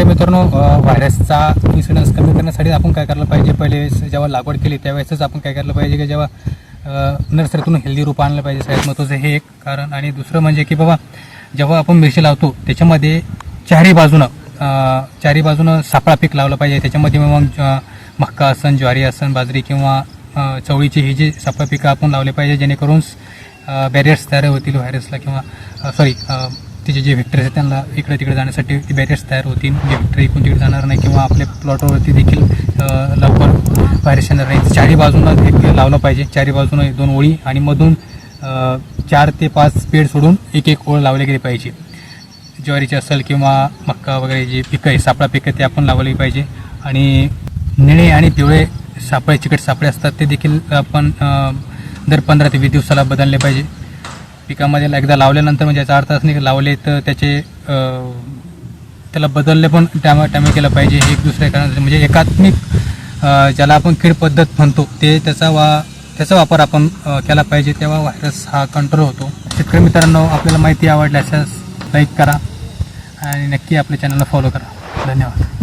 प्रकारे मित्रांनो व्हायरसचा इन्सिडन्स कमी करण्यासाठी आपण काय करायला पाहिजे? पहिले जेव्हा लागवड केली त्यावेळेसच आपण काय करायला पाहिजे की जेव्हा नर्सरीतून हेल्दी रूप आणलं पाहिजे? सगळ्यात महत्त्वाचं हे एक कारण. आणि दुसरं म्हणजे की बाबा जेव्हा आपण मिरची लावतो त्याच्यामध्ये चारही बाजूनं चारी बाजूनं सापळा पीक लावलं पाहिजे. त्याच्यामध्ये मग मक्का असन ज्वारी असन बाजरी किंवा चवळीची ही जी सापळा पिकं आपण लावले पाहिजे जेणेकरून बॅरियर्स तयार होतील व्हायरसला किंवा सॉरी तिचे जे व्हेक्टर्स आहेत त्यांना इकडे तिकडे जाण्यासाठी ती बॅरियर्स तयार होतील. जे व्हेक्टर इकडून तिकडे जाणार नाही किंवा आपल्या प्लॉटवरती देखील लवकर व्हायरस येणार नाही. चारही बाजूनं एक लावलं पाहिजे. चारही बाजूनं दोन ओळी आणि मधून चार ते पाच पेड सोडून एक एक ओळ लावली गेली पाहिजे. ज्वारीची असेल किंवा मक्का वगैरे जे पिकं आहे सापळा पिकं ते आपण लावली पाहिजे. आणि निळे आणि पिवळे सापळे चिकट सापळे असतात ते देखील आपण दर पंधरा ते वीस दिवसाला बदलले पाहिजे. पिकामध्ये एकदा लावल्यानंतर म्हणजे याचा अर्थ असं लावले तर त्याचे त्याला बदलले पण टॅमा टॅमे केलं पाहिजे. हे एक दुसऱ्या कारण म्हणजे एकात्मिक ज्याला आपण कीड पद्धत म्हणतो ते त्याचा वा त्याचा वापर आपण केला पाहिजे. तेव्हा व्हायरस हा कंट्रोल होतो. शेतकरी मित्रांनो आपल्याला माहिती आवडल्यास लाईक करा आणि नक्की आपल्या चॅनलला फॉलो करा. धन्यवाद.